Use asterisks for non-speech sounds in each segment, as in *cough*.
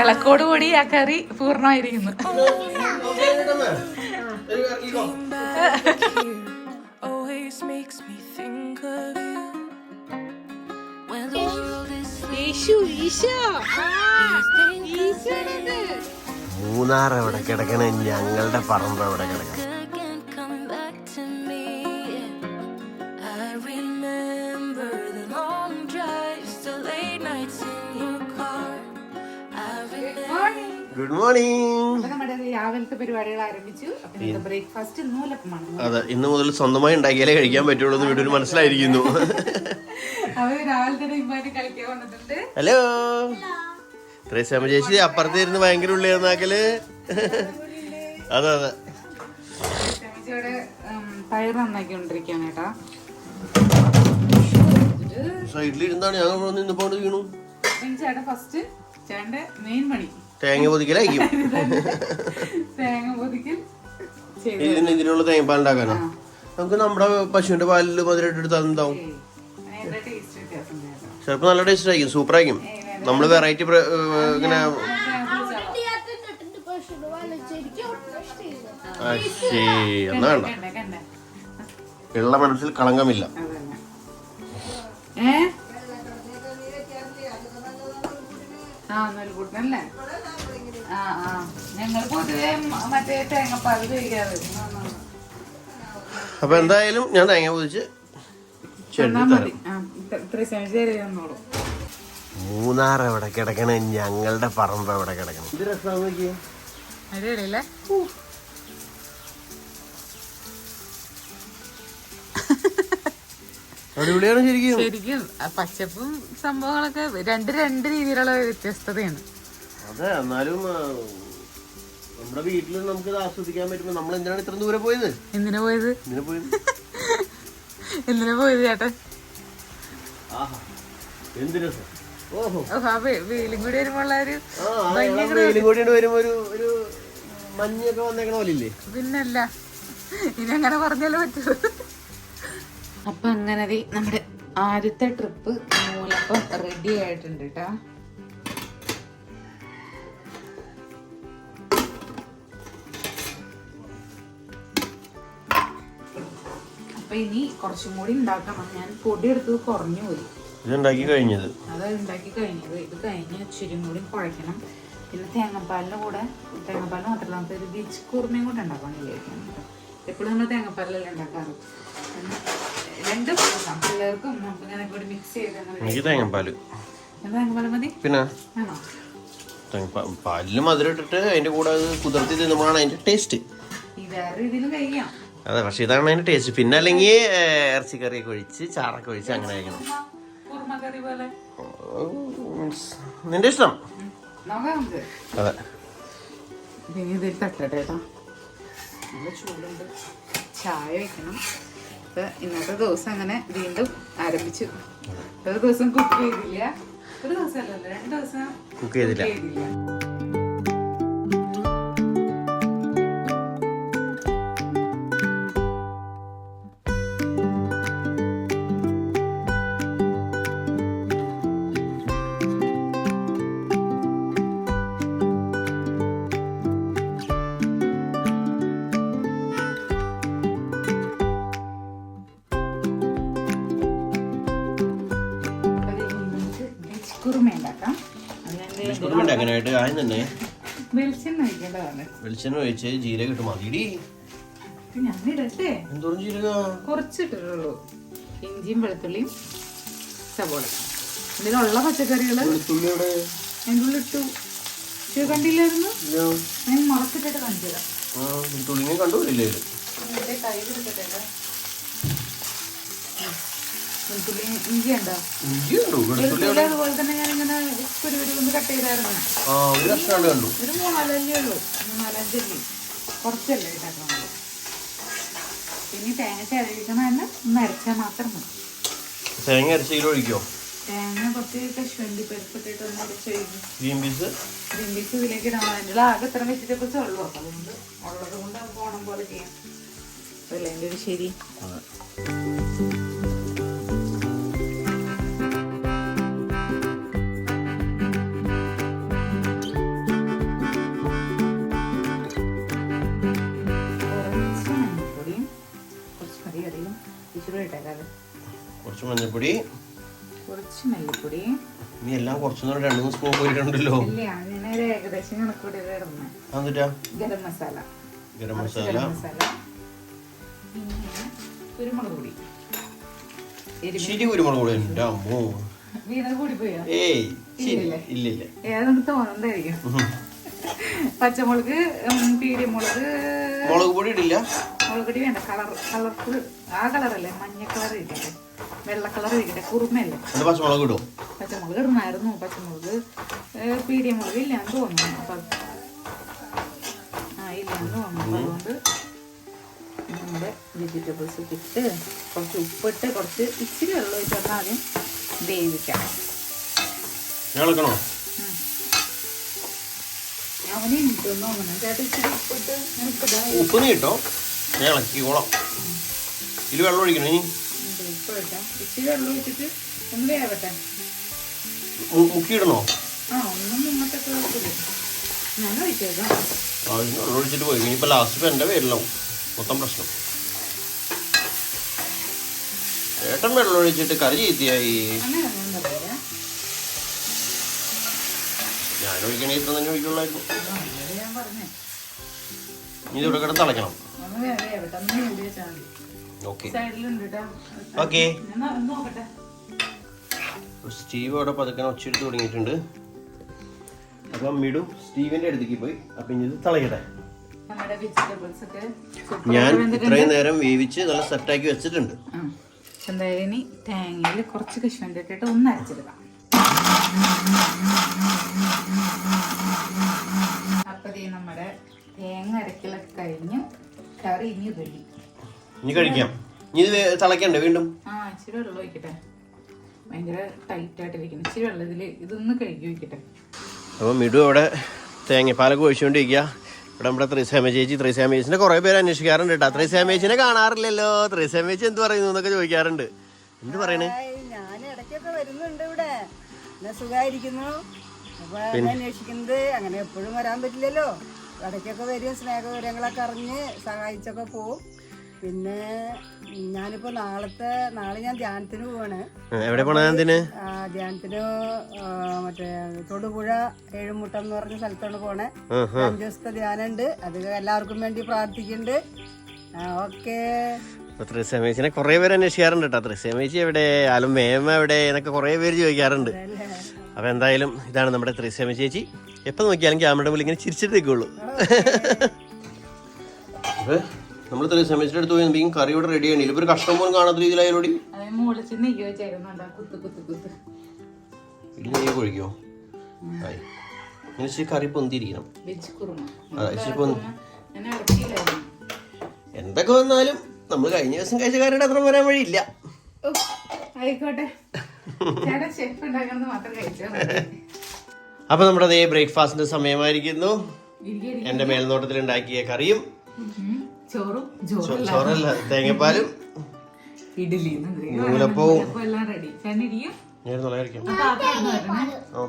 ഇളക്കോട് കൂടി ആ കറി പൂർണമായിരിക്കുന്നു. Is മൂന്നാർ എവിടെ കിടക്കണേ? ഞങ്ങളുടെ പറമ്പ് എവിടെ കിടക്കണം? ഗുഡ് മോർണിംഗ് രാവിലത്തെ പരിപാടികൾ ആരംഭിച്ചു. ബ്രേക്ക്ഫാസ്റ്റ് നൂലപ്പമാണ് അതെ ഇന്ന് മുതൽ സ്വന്തമായി ഉണ്ടാക്കിയാലേ കഴിക്കാൻ പറ്റുള്ളൂ എന്ന് വീട്ടിൽ മനസ്സിലായിരിക്കുന്നു. *laughs* അവർ രാവിലെ തന്നെ ഇമ്മാര് കളിക്കാൻ വന്നിട്ടുണ്ട്. ഹലോ ത്രേസ്യാമ ചേച്ചി അപ്പുറത്ത് ഇരുന്ന് ഭയങ്കര ഉള്ളി എന്നാക്കൽ അതെ അതെ. പയർ കേട്ടാ. സൈഡിൽ ഇരുന്നാണ് ഞങ്ങൾ ഇന്നിപ്പോ വീണു. ചേട്ടാ ചേട്ടൻ ഫസ്റ്റ് ചേട്ടന്റെ മെയിൻ പണി. തേങ്ങ പൊതിക്കലായിരിക്കും. *laughs* തേങ്ങ പൊതിക്കൽ ഇതിന് ഇതിനുള്ള തേങ്ങാപ്പാൽ ഉണ്ടാക്കാനോ? നമുക്ക് നമ്മുടെ പശുവിന്റെ പാലിൽ മധുരമായിട്ട് എടുത്ത് എന്താവും. ചിലപ്പോൾ നല്ല ടേസ്റ്റ് ആയിരിക്കും സൂപ്പർ ആയിരിക്കും നമ്മൾ വെറൈറ്റി ഇങ്ങനെ എന്നാ വേണ്ട. ഉള്ള മനസ്സിൽ കളങ്കമില്ല. അതന്നെ. ആ ആ. ഞങ്ങൾ പൊതുവെ മ- മറ്റേ തേങ്ങപ്പാൽ കഴിക്കാറ് അപ്പൊ എന്തായാലും ഞാൻ തേങ്ങ പൊതിച്ച് മൂന്നാർ എവിടെ കിടക്കണേ? ഞങ്ങളുടെ പറമ്പ് എവിടെ കിടക്കണം? ഇത് രസമാണെന്ന് നോക്കിയേ. അടിപൊളിയാണ് ശരിക്കും. ശരിക്കും പച്ചപ്പും സംഭവങ്ങളൊക്കെ രണ്ട് രണ്ട് രീതിയിലുള്ള വ്യത്യസ്തതയാണ്. അതെ എന്നാലും നമ്മുടെ വീട്ടിൽ നമുക്ക് ആസ്വദിക്കാൻ പറ്റുമ്പോ നമ്മൾ എന്തിനാണ് ഇത്ര ദൂരെ പോയത്? എന്തിനാ പോയത്? എന്തിനാ പോയത്? *laughs* എന്തിനാ പോയത് ചേട്ടൻ ആഹാ എന്ത് ഓഹോ. വെയിലും കൂടി വരുമ്പോഴുള്ള ഒരു വെയിലും കൂടി വരുമ്പോ ഒരു ഒരു മഞ്ഞൊക്കെ വന്നേക്കണ പോലെ ഇല്ലേ പിന്നല്ല ഇനി അങ്ങനെ പറഞ്ഞാലേ പറ്റൂ. അപ്പൊ അങ്ങനെ നമ്മുടെ ആദ്യത്തെ ട്രിപ്പ് മൂലപ്പം റെഡി ആയിട്ടുണ്ട് കേട്ടാ അപ്പൊ ഇനി കുറച്ചും കൂടി ഉണ്ടാക്കണം. ഞാൻ പൊടി എടുത്തത് കുറഞ്ഞു പോയി. ഇതുണ്ടാക്കി കഴിഞ്ഞത്. അത് ഉണ്ടാക്കി കഴിഞ്ഞത്. ഇത് കഴിഞ്ഞ് ഇച്ചിരി കൂടി കുഴയ്ക്കണം. പിന്നെ തേങ്ങാപ്പാലിന്റെ കൂടെ തേങ്ങാപ്പാൽ മാത്രമല്ല നമുക്ക് ഒരു ബീച്ച് കുറുമയും കൂടെ ഉണ്ടാക്കാൻ വിചാരിക്കണം എപ്പോഴും നമ്മൾ തേങ്ങാപ്പാലല്ലേ ഉണ്ടാക്കാറ്? രണ്ട് പിള്ളേർക്കും നമുക്ക് ഇങ്ങനെ കൂടി മിക്സ് ചെയ്ത് തേങ്ങാപ്പാൽ. തേങ്ങാപ്പാൽ മതി. പിന്നെ? തേങ്ങാപ്പാ- പാലിൽ മധുരം ഇട്ടിട്ട് അതിന്റെ കൂടെ അത് കുതിർത്തി തിന്നുമ്പോഴാണ് അതിന്റെ ടേസ്റ്റ് വേറെ രീതിയിലും കഴിക്കാം. അതെ പക്ഷെ ഇതാണ് അതിന്റെ ടേസ്റ്റ് പിന്നെ അല്ലെങ്കിൽ ഇറച്ചിക്കറിയൊക്കെ ഒഴിച്ച് ചാറൊക്കെ ഒഴിച്ച് അങ്ങനെ കഴിക്കണം. നിന്റെ ഇഷ്ടം? അതെ. ഇതിൽ തട്ടട്ടെ ചായ വെക്കണം. ഇന്നത്തെ ദിവസം അങ്ങനെ വീണ്ടും ആരംഭിച്ചു. ഒരു ദിവസം കുക്ക് ചെയ്തില്ല. ഒരു ദിവസം അല്ലല്ലോ രണ്ട് ദിവസം കുക്ക് ചെയ്തില്ല. കുറുമ ഉണ്ടാക്കാം അതിനെന്ത് കുറുമ ഉണ്ടാക്കാനായിട്ട് ആദ്യം തന്നെ. വെളിച്ചെണ്ണ ഒഴിക്കേണ്ടതാണ്. വെളിച്ചെണ്ണ ഒഴിച്ച് ജീരകം ഇട്ട് മതിയിടി ഇത് ഞാൻ ഇടട്ടെ. എന്തോരം ജീരക? കുറച്ചിട്ടുള്ളൂ ഇഞ്ചിയും വെളുത്തുള്ളിയും സവോള. ഇതിലുള്ള പച്ചക്കറികൾ വെളുത്തുള്ളിയുടെ അതിന്റെ ഇത് കണ്ടില്ലായിരുന്നു? ഞാൻ മുളക്കിട്ടിട്ട് കാണിച്ചു തരാം വെളുത്തുള്ളിനെ കണ്ടുപോയില്ലേ? ഇല്ലേ ഇതിന്റെ കയ്യിൽ എടുത്തിട്ടേക്ക് വെളുത്തുള്ളി ഇഞ്ചി ഉണ്ടോ വെളുത്തുള്ളി അതുപോലെ തന്നെ ഞാൻ ഇങ്ങനെ ഒരു ഒരു ഒന്ന് കട്ട് ചെയ്തായിരുന്നു. ഒരു മൂന്നാലല്ലേ ഉള്ളൂ. മൂന്നാലഞ്ചല്ലേ കുറച്ചല്ലേ ഉണ്ടാക്കുന്നത് പിന്നെ തേങ്ങ ചിരവിക്കണ തന്നെ ഒന്ന് അരച്ചാൽ മാത്രം മതി. തേങ്ങ അരച്ചതിൽ ഒഴിക്കോ? തേങ്ങ കുറച്ച് കശുവണ്ടി പരിപ്പിട്ടിട്ട് ഒന്ന് അരച്ച് ഒഴിക്കും. Green peas? ഇതിലേക്ക് ഇടാൻ അതിന്റെ ആകെ ഇത്ര വെജിറ്റബിൾസ് ഉള്ളൂ. അപ്പം അതുകൊണ്ട് ഉള്ളത് കൊണ്ട് നമുക്ക് ഓണം പോലെ ചെയ്യാം. അതല്ലേ എന്റെ ഒരു ശരി. മഞ്ഞപ്പൊടി കുറച്ച് മല്ലിപ്പൊടി. നീ എല്ലാം കുറച്ചു രണ്ട് മൂന്ന് സ്പൂൺ പോയിട്ടുണ്ടല്ലോ. ഗരം മസാല. ഗരം മസാല. കുരുമുളക് പൊടി. ശരി കുരുമുളക് പൊടി അമ്മോ. ഏയ് ഇല്ല ഇല്ല തോന്നുന്നതായിരിക്കും പച്ചമുളക് പീരിമുളക് മുളക് പൊടി ഇടില്ല. മുളക് പൊടി വേണ്ട. കളർ കളർഫുൾ ആ കളറല്ലേ? മഞ്ഞ കളർ ഇരിക്കട്ടെ വെള്ള കളർ ഇരിക്കട്ടെ. കുറുമയല്ലേ? പച്ചമുളക് ഇടും? പച്ചമുളക് ഇടണമായിരുന്നു. പച്ചമുളക് പീടിയമുളക് ഇല്ലാന്ന് തോന്നുന്നു. അപ്പൊ ആ ഇല്ലാന്ന് തോന്നുന്നു. അതുകൊണ്ട് നമ്മുടെ വെജിറ്റബിൾസ് ഒക്കെ ഇട്ട് കുറച്ച് ഉപ്പിട്ട് കുറച്ച് ഇച്ചിരി വെള്ളം ഒഴിച്ചാൽ ആദ്യം വേവിക്കാം. അവനെ എനിക്കൊന്നും തോന്നുന്നു. ചേട്ടാ ഇച്ചിരി ഉപ്പിട്ട് ഉപ്പ് നീട്ടോ? ഇളക്കിക്കോളാം. ഇതിൽ വെള്ളം ഒഴിക്കണം ഇനി? ഉപ്പ് ഇട്ടാ ഇച്ചിരി വെള്ളം ഒഴിച്ചിട്ട് ഒന്ന് വേവട്ടെ. മുക്കിയിടണോ ആ ഒന്നും മുങ്ങത്തൊക്കെ വെക്കില്ല ഞാൻ ഒഴിച്ചേക്കാം. അതിന് വെള്ളം ഒഴിച്ചിട്ട് പോയി. ഇനിയിപ്പോൾ ലാസ്റ്റ് ഇപ്പം എന്റെ പേരിലാവും. മൊത്തം പ്രശ്നം. ഏട്ടൻ വെള്ളം ഒഴിച്ചിട്ട് കറി ചീത്തയായി. ഞാൻ ഒഴിക്കണേ ഇത്ര തന്നെ ഒഴിക്കുള്ളായിരുന്നു ഇവിടെ കിടന്ന് തിളയ്ക്കണം ഓക്കെ സ്റ്റീവ് അവിടെ പതുക്കെ ഒച്ചെടുത്ത് തുടങ്ങിയിട്ടുണ്ട്. അപ്പം മിടും സ്റ്റീവിന്റെ അടുത്തേക്ക് പോയി. അപ്പം ഇനി ഇത് തിളയട്ടെ. ഞാൻ ഇത്രയും നേരം വേവിച്ച് നല്ല സെറ്റാക്കി വെച്ചിട്ടുണ്ട്. എന്തായാലും ഇനി തേങ്ങയിൽ കുറച്ച് കഷ്ണം ഇട്ടിട്ട് ഒന്ന് അരച്ചെടുക്കാം അപ്പൊ നമ്മുടെ തേങ്ങ അരക്കലൊക്കെ കഴിഞ്ഞ് കറി ഇനി റെഡി. ഇനി കഴിക്കാം. ഇനി ഇത് തിളക്കണ്ടേ വീണ്ടും? ആ ഇച്ചിരി വെള്ളം ഒഴിക്കട്ടെ. ഭയങ്കര ടൈറ്റ് ആയിട്ടിരിക്കുന്നു ഇച്ചിരി വെള്ളം ഇതിൽ ഇതൊന്ന് കഴുകി ഒഴിക്കട്ടെ. അപ്പോൾ മിടു അവിടെ തേങ്ങപ്പാലൊക്കെ ഒഴിച്ചുകൊണ്ടിരിക്കുക. ഇവിടെ നമ്മുടെ ത്രിസാമ ചേച്ചി ത്രിസാമ ചേച്ചിനെ കുറേ പേര് അന്വേഷിക്കാറുണ്ട് കേട്ടോ. ത്രിസാമ ചേച്ചിനെ കാണാറില്ലല്ലോ. ത്രിസാമ ചേച്ചി എന്ത് പറയുന്നു എന്നൊക്കെ ചോദിക്കാറുണ്ട്. എന്ത് പറയണേ? ഞാൻ ഇടയ്ക്കൊക്കെ വരുന്നുണ്ട് ഇവിടെ. സുഖമായിരിക്കുന്നു അപ്പൊ അന്വേഷിക്കുന്നത്. അങ്ങനെ എപ്പോഴും വരാൻ പറ്റില്ലല്ലോ. ഇടയ്ക്കൊക്കെ വരും സ്നേഹവിവരങ്ങളൊക്കെ അറിഞ്ഞ് സഹായിച്ചൊക്കെ പോവും. പിന്നെ ഞാനിപ്പോ നാളത്തെ നാളെ ഞാൻ ധ്യാനത്തിന് പോവാണ്. എവിടെ പോണ എന്തിന് ധ്യാനത്തിന് മറ്റേ തൊടുപുഴ ഏഴുമുട്ടം എന്ന് പറഞ്ഞ സ്ഥലത്താണ് പോണേ. അഞ്ചു ദിവസത്തെ ധ്യാനുണ്ട് അത് എല്ലാവർക്കും വേണ്ടി പ്രാർത്ഥിക്കുന്നുണ്ട്. ഓക്കേ. ത്രിസമേശിനെ ത്രിസാമ കുറേ പേര് അന്വേഷിക്കാറുണ്ട് കേട്ടോ. ത്രിസമേശി എവിടെ ആലും മേമ എവിടെ എന്നൊക്കെ കുറേ പേര് ചോദിക്കാറുണ്ട്. അപ്പോൾ എന്തായാലും ഇതാണ് നമ്മുടെ ത്രിസാമ ചേച്ചി. എപ്പോൾ നോക്കിയാലും ക്യാമറയുടെ മുന്നിൽ ഇങ്ങനെ ചിരിച്ചിട്ട് നിൽക്കുള്ളൂ *laughs* നമ്മൾ ഇത്രയും സെമിസ്റ്റർ അടുത്ത് പോയി കറി ഇവിടെ റെഡി ആണ് ഒരു കഷ്ണം പോലും കാണാത്ത രീതിയിലായാലോടി മുകളിൽ നെയ്യ് ഒഴിക്കുമോ ആയി. ഇങ്ങനെ കറി പൊന്തിയിരിക്കണം. എന്തൊക്കെ വന്നാലും നമ്മൾ കഴിഞ്ഞ ദിവസം കഴിച്ച കറിയുടെ അത്ര വരാൻ വഴിയില്ല. അപ്പൊ ആയിക്കോട്ടെ. അപ്പോൾ നമ്മുടെ അതേ ബ്രേക്ക്ഫാസ്റ്റിന്റെ സമയമായിരിക്കുന്നു. ഇരിക്കെ. മേൽനോട്ടത്തിൽ ഉണ്ടാക്കിയ കറിയും. ചോറും ചോറല്ല തേങ്ങപ്പാലും ഇഡലി നൂലപ്പവും. എല്ലാം റെഡി ഞാൻ ഓ.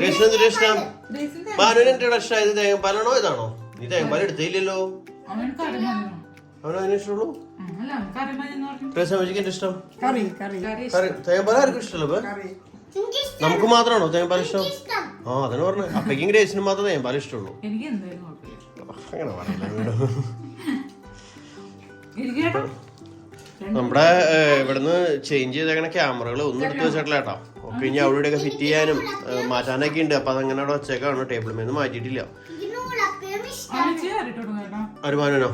രേഷ്ണ രേഷ്ണ തേങ്ങപ്പാലാണോ ഇതാണോ? നീ തേങ്ങപ്പാൽ എടുത്തില്ലല്ലോ. അവന് അതിന് ഇഷ്ടമുള്ളൂ? ഇഷ്ടം? തേങ്ങപ്പാൽ ആർക്കും ഇഷ്ടമല്ലോ നമുക്ക് മാത്രമാണോ തേങ്ങപ്പാൽ ഇഷ്ടം? ആ അതിന് പറഞ്ഞു. അപ്പേക്കും ഗ്രേസിനും മാത്രമേ തേങ്ങപ്പാൽ ഇഷ്ടമുള്ളൂ. അങ്ങനെ പറയില്ല നമ്മുടെ ഇവിടുന്ന് ചേഞ്ച് ചെയ്തേക്കണ ക്യാമറകൾ ഒന്നും എടുത്ത് വെച്ചിട്ടില്ല കേട്ടോ. ഒക്കെ ഇനി അവിടെ ഇവിടെയൊക്കെ ഫിറ്റ് ചെയ്യാനും മാറ്റാനൊക്കെ ഉണ്ട്. അപ്പൊ അതങ്ങനെ അവിടെ വെച്ചേക്കാണ്. ടേബിൾ മേന്ന് മാറ്റിയിട്ടില്ല. അരുമാനോ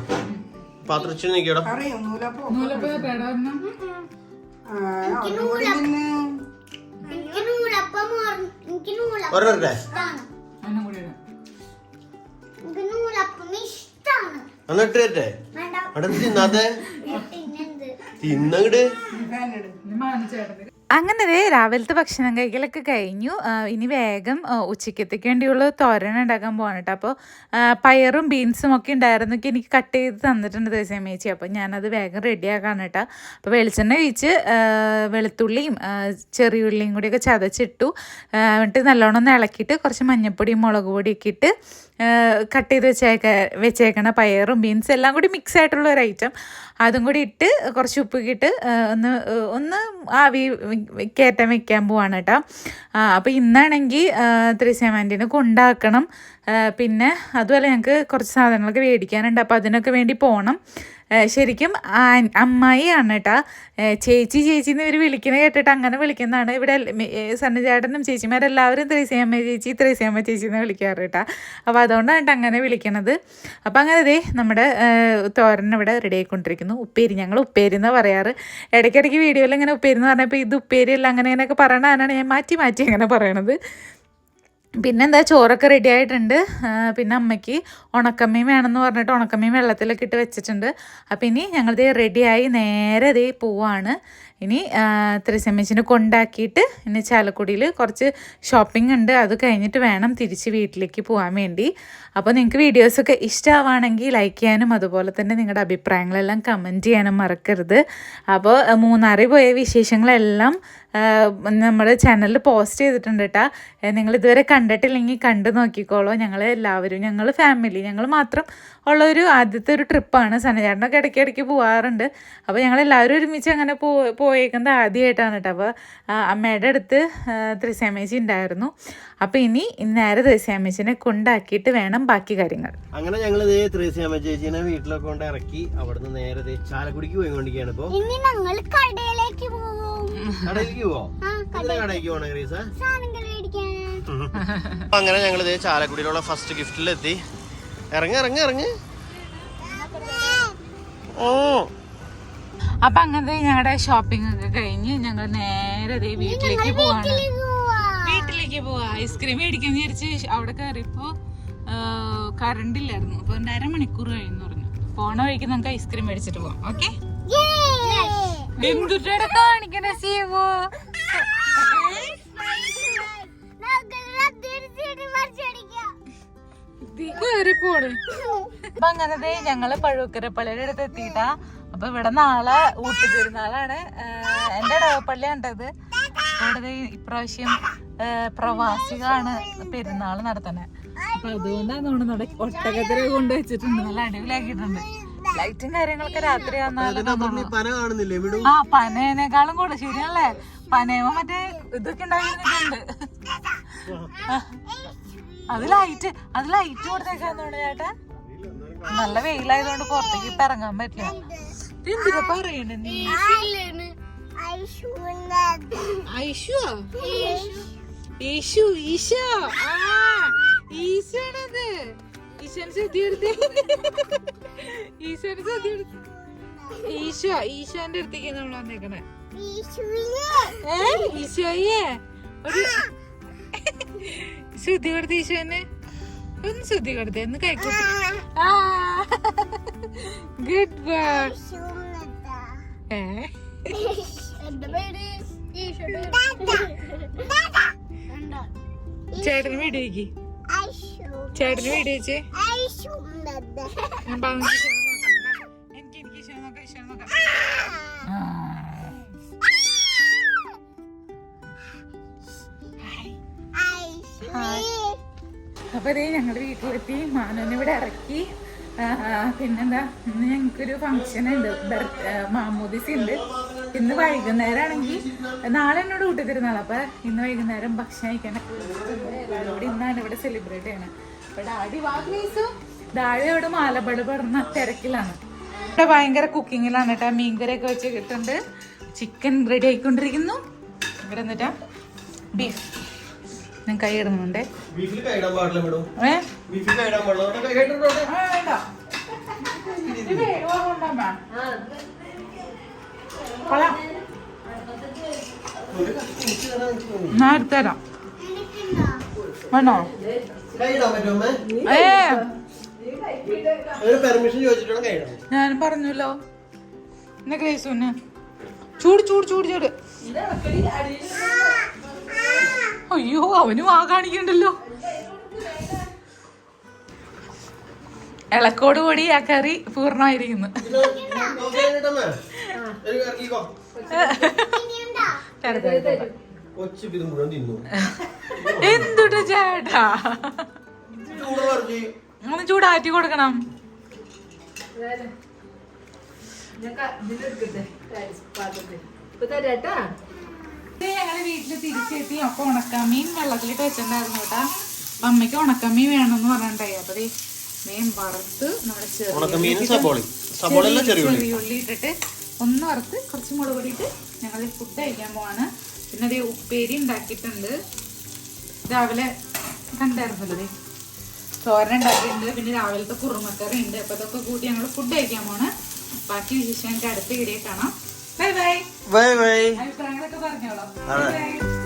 പാത്രം വരുമാനോ എന്നിട്ട് വരട്ടെ. അവിടെ തിന്നാത്തെ? പിന്നെന്ത് തിന്നങ്ങട്. അങ്ങനെ ദേ രാവിലത്തെ ഭക്ഷണം കഴിക്കലൊക്കെ കഴിഞ്ഞു. ഇനി വേഗം ആ, ഉച്ചക്കത്തേക്ക് വേണ്ടിയുള്ള തോരൻ ഉണ്ടാക്കാൻ പോകണം അപ്പോൾ പയറും ബീൻസും ഒക്കെ ഉണ്ടായിരുന്നു എനിക്ക് കട്ട് ചെയ്ത് തന്നിട്ടുണ്ട് ദേശമേച്ചി അപ്പോൾ ഞാനത് വേഗം റെഡിയാക്കാണ് കേട്ടോ അപ്പോൾ വെളിച്ചെണ്ണ ഒഴിച്ച് വെളുത്തുള്ളിയും ചെറിയ ചെറിയുള്ളിയും കൂടിയൊക്കെ ചതച്ചിട്ടു. എന്നിട്ട് നല്ലോണം ഒന്ന് ഇളക്കിയിട്ട് കുറച്ച് മഞ്ഞൾപ്പൊടിയും മുളക് പൊടിയൊക്കെ ഇട്ട് കട്ട് ചെയ്ത് വെച്ചേക്ക വെച്ചേക്കണ പയറും ബീൻസ് എല്ലാം കൂടി മിക്സ് ആയിട്ടുള്ള ഒരു ഐറ്റം അതും കൂടി ഇട്ട് കുറച്ച് ഉപ്പ് ഇട്ട് ഒന്ന് ഒന്ന് ആവി കയറ്റാൻ വെക്കാൻ പോവാണ് കേട്ടോ അപ്പോൾ ഇന്നാണെങ്കിൽ ത്രിസേമാന്റിനെ കൊണ്ടാക്കണം പിന്നെ അതുപോലെ ഞങ്ങൾക്ക് കുറച്ച് സാധനങ്ങളൊക്കെ മേടിക്കാനുണ്ട്. അപ്പോൾ അതിനൊക്കെ വേണ്ടി പോകണം ശരിക്കും അമ്മായിയാണ് കേട്ടാ ചേച്ചി ചേച്ചി എന്ന് ഇവർ വിളിക്കുന്നത് കേട്ടിട്ട് അങ്ങനെ വിളിക്കുന്നതാണ്. ഇവിടെ സന്നചേട്ടനും ചേച്ചിമാരെല്ലാവരും ത്രേസ്യാമ്മ ചേച്ചി ത്രേസ്യാമ്മ ചേച്ചി എന്ന് വിളിക്കാറ് കേട്ടാ അപ്പോൾ അതുകൊണ്ടാണ് കേട്ടോ അങ്ങനെ വിളിക്കണത്. അപ്പോൾ അങ്ങനെ ദേ നമ്മുടെ തോരൻ ഇവിടെ റെഡി ആയിക്കൊണ്ടിരിക്കുന്നു. ഉപ്പേരി ഞങ്ങൾ ഉപ്പേരി എന്ന് പറയാറ്. ഇടയ്ക്കിടയ്ക്ക് വീഡിയോയിൽ ഇങ്ങനെ ഉപ്പേരി എന്ന് പറഞ്ഞപ്പോൾ ഇത് ഉപ്പേരി അല്ല അങ്ങനെ ഇങ്ങനെയൊക്കെ പറയണതാണ് ഞാൻ മാറ്റി മാറ്റി അങ്ങനെ പറയണത്. പിന്നെന്താ ചോറൊക്കെ റെഡി ആയിട്ടുണ്ട്. പിന്നെ അമ്മയ്ക്ക് ഉണക്കമ്മീൻ വേണമെന്ന് പറഞ്ഞിട്ട് ഉണക്കമ്മീൻ വെള്ളത്തിലൊക്കെ ഇട്ട് വെച്ചിട്ടുണ്ട്. അപ്പം ഇനി ഞങ്ങളിത് റെഡിയായി നേരെ ദേ പോവാണ്. ഇനി ത്രിസമ്മച്ചിനെ കൊണ്ടാക്കിയിട്ട് ഇനി ചാലക്കുടിയിൽ കുറച്ച് ഷോപ്പിംഗ് ഉണ്ട്. അത് കഴിഞ്ഞിട്ട് വേണം തിരിച്ച് വീട്ടിലേക്ക് പോകാൻ വേണ്ടി. അപ്പോൾ നിങ്ങൾക്ക് വീഡിയോസൊക്കെ ഇഷ്ടമാവുകയാണെങ്കിൽ ലൈക്ക് ചെയ്യാനും അതുപോലെ തന്നെ നിങ്ങളുടെ അഭിപ്രായങ്ങളെല്ലാം കമന്റ് ചെയ്യാനും മറക്കരുത്. അപ്പോൾ മൂന്നാറിൽ പോയ വിശേഷങ്ങളെല്ലാം നമ്മുടെ ചാനലിൽ പോസ്റ്റ് ചെയ്തിട്ടുണ്ട് കേട്ടോ നിങ്ങൾ ഇതുവരെ കണ്ടിട്ടില്ലെങ്കിൽ കണ്ടു നോക്കിക്കോളൂ. ഞങ്ങൾ എല്ലാവരും ഞങ്ങൾ ഫാമിലി ഞങ്ങൾ മാത്രം ഉള്ള ഒരു ആദ്യത്തെ ഒരു ട്രിപ്പാണ് സനചാട്ടനൊക്കെ ഇടയ്ക്ക് ഇടയ്ക്ക് പോകാറുണ്ട് അപ്പോൾ ഞങ്ങൾ എല്ലാവരും ഒരുമിച്ച് അങ്ങനെ പോ പോയേക്കുന്നത് ആദ്യമായിട്ടാണ് കേട്ടോ അപ്പോൾ അമ്മയുടെ അടുത്ത് ത്രിസേമേച്ചി ഉണ്ടായിരുന്നു. അപ്പോൾ ഇനി നേരെ ത്രിസേമേച്ചിനെ കൊണ്ടാക്കിയിട്ട് വേണം ബാക്കി കാര്യങ്ങൾ. അങ്ങനെ ഞങ്ങൾ ചേച്ചീനെ വീട്ടിലൊക്കെ കൊണ്ട് ഇറക്കി അവിടുന്ന് നേരെ ദേ ചാലക്കുടിക്ക് പോയിക്കൊണ്ടിരിക്കുകയാണ് ഇപ്പോൾ ഇനി ഞങ്ങൾ കടയിലേക്ക് പോകും പോവോ പോണേ ഗ്രീസ *laughs* അങ്ങനെ ഞങ്ങൾ ഇതേ ചാലക്കുടിയിലുള്ള ഫസ്റ്റ് ഗിഫ്റ്റിലെത്തി ഇറങ്ങി ഇറങ്ങി ഇറങ്ങി. ഓ. അപ്പൊ അങ്ങനത്തെ ഞങ്ങളുടെ ഷോപ്പിംഗ് ഒക്കെ കഴിഞ്ഞ് ഞങ്ങൾ നേരെ ദേ വീട്ടിലേക്ക് പോവാണ്. വീട്ടിലേക്ക് പോവാ. ഐസ്ക്രീം മേടിക്കാൻ വിചാരിച്ച് അവിടെ കയറിയപ്പോ കറണ്ട് ഇല്ലായിരുന്നു. അപ്പൊ ഒരു അരമണിക്കൂർ കഴിഞ്ഞു പറഞ്ഞു. പോണ വഴിക്ക് നമുക്ക് ഐസ്ക്രീം മേടിച്ചിട്ട് പോവാം. ഓക്കെ എന്തുട്ടാണ് കാണിക്കണ അപ്പൊ അങ്ങനത്തെ ഞങ്ങൾ പഴുക്കരപ്പള്ളിയുടെ അടുത്ത് എത്തിയിട്ടാ. അപ്പൊ ഇവിടെ നാളെ ഊട്ടി പെരുന്നാളാണ് എന്റെ ഇടവപ്പള്ളി ഇത്? ഇവിടെ ഇപ്രാവശ്യം പ്രവാസികളാണ് പെരുന്നാൾ നടത്തണേ അപ്പൊ അതുകൊണ്ടാണ് നമ്മുടെ ഒട്ടകത്തിനെ കൊണ്ട് നല്ല അടിപൊളിയാക്കിയിട്ടുണ്ട്. ലൈറ്റും കാര്യങ്ങളൊക്കെ രാത്രി വന്നാലും പന കാണുന്നില്ലേ? വിടും. ആ പനേനേക്കാളും കൂടെ ശരിയല്ലേ പനയോ മറ്റേ ഇതൊക്കെ ഉണ്ടാക്കിയിട്ടുണ്ട് അത് ലൈറ്റ് അത് ലൈറ്റ് കൊടുത്തേക്കാന്നോണ്ട് ചേട്ടാ. നല്ല വെയിലായതുകൊണ്ട് പുറത്തേക്ക് ഇപ്പൊ ഇറങ്ങാൻ പറ്റില്ല. എന്തിനാ പറയണ നീ? ഐഷു? ഈശു ഈശ. ആ ഈശാണത് ഈശാൻ സദ്യ ഈശ അടുത്തേക്ക് നമ്മൾ വന്നേക്കണേ. ഈശോയെ. ഒരു ശ്രുതി കൊടുത്ത ഈശോനെ. ഒന്ന് ശ്രുതി കൊടുത്തേ ഒന്ന് കൈക്കൂട്ടി ആ. ഗുഡ് ബൈ ഏ. ചേട്ടന് വീഡിയോ ചേട്ടൻ ചേട്ടന് വീഡിയോ ഞാൻ പറഞ്ഞു ഈശോനെ നോക്കാം ഈശോനെ നോക്കാം ആ. അപ്പൊ അതേ ഞങ്ങളുടെ വീട്ടിലെത്തി. മാനുവിനെ ഇവിടെ ഇറക്കി. പിന്നെന്താ? ഇന്ന് ഞങ്ങൾക്കൊരു ഫംഗ്ഷൻ ഉണ്ട്. ബർത്ത് മാമൂദിസി ഉണ്ട്. ഇന്ന് വൈകുന്നേരം ആണെങ്കിൽ നാളെ എന്നോട് കൂട്ടിത്തരുന്നാൾ അപ്പൊ ഇന്ന് വൈകുന്നേരം ഭക്ഷണം കഴിക്കാൻ എല്ലാവരും ഇന്നാണ് ഇവിടെ സെലിബ്രേറ്റ് ചെയ്യണത് അപ്പൊ ഡാഡി വാ പ്ലീസ് ഡാഡി അവിടെ മാലപ്പട് പെടുന്ന തിരക്കിലാണ്. ഇവിടെ ഭയങ്കര കുക്കിങ്ങിലാണ് കേട്ടോ. മീൻകറിയൊക്കെ വെച്ച് കിട്ടുന്നുണ്ട് ചിക്കൻ റെഡി ആയിക്കൊണ്ടിരിക്കുന്നു. ഇവിടെ എന്നിട്ടാ ബീഫ് ഞാൻ കൈ ഇടുന്നുണ്ട്. ഞാൻ എടുത്തുതരാം വേണോ? ഏ പെർമിഷൻ ചോദിച്ചിട്ടാണ് ഞാൻ പറഞ്ഞല്ലോ. എന്നെ ഗ്രേസുന് ചൂട് ചൂട് ചൂട് ചൂട്. അയ്യോ അവനും ആ കാണിക്കണ്ടല്ലോ. ഇളക്കോട് കൂടി ആ കറി പൂർണമായിരിക്കുന്നു. എന്തുട്ട് ചേട്ടാ? ഒന്ന് ചൂടാറ്റി കൊടുക്കണം. ഞങ്ങൾ വീട്ടിൽ തിരിച്ചെത്തി അപ്പൊ മീൻ വെള്ളത്തിലിട്ട് വെച്ചിട്ടുണ്ടായിരുന്നു കേട്ടാ. അപ്പൊ അമ്മയ്ക്ക് ഉണക്കമീൻ വേണമെന്ന് പറഞ്ഞിട്ടുണ്ടായി. അപ്പൊ മീൻ വറുത്ത് നമ്മുടെ ചെറിയ ഉണക്കമീനും സബോളി സബോളല്ല ചെറിയ ഉള്ളി. ചെറിയ ഉള്ളി ഇട്ടിട്ട് ഒന്ന് വറുത്ത് കുറച്ച് മുളക് പൊടിയിട്ട് ഞങ്ങൾ ഫുഡ് കഴിക്കാൻ പോവാണ്. പിന്നെ അതേ ഉപ്പേരി ഉണ്ടാക്കിയിട്ടുണ്ട്. രാവിലെ കണ്ടായിരുന്നല്ലോ തോരൻ ഉണ്ടാക്കിയിട്ടുണ്ട് പിന്നെ രാവിലത്തെ കുറുമക്കറി ഉണ്ട്. അപ്പൊ ഇതൊക്കെ കൂട്ടി ഞങ്ങൾ ഫുഡ് കഴിക്കാൻ പോണ്. ബാക്കി വിശേഷം ഞങ്ങൾക്ക് അടുത്ത വീഡിയോ കാണാം. Bye bye. Bye bye. അഭിപ്രായങ്ങളൊക്കെ പറഞ്ഞോളാം.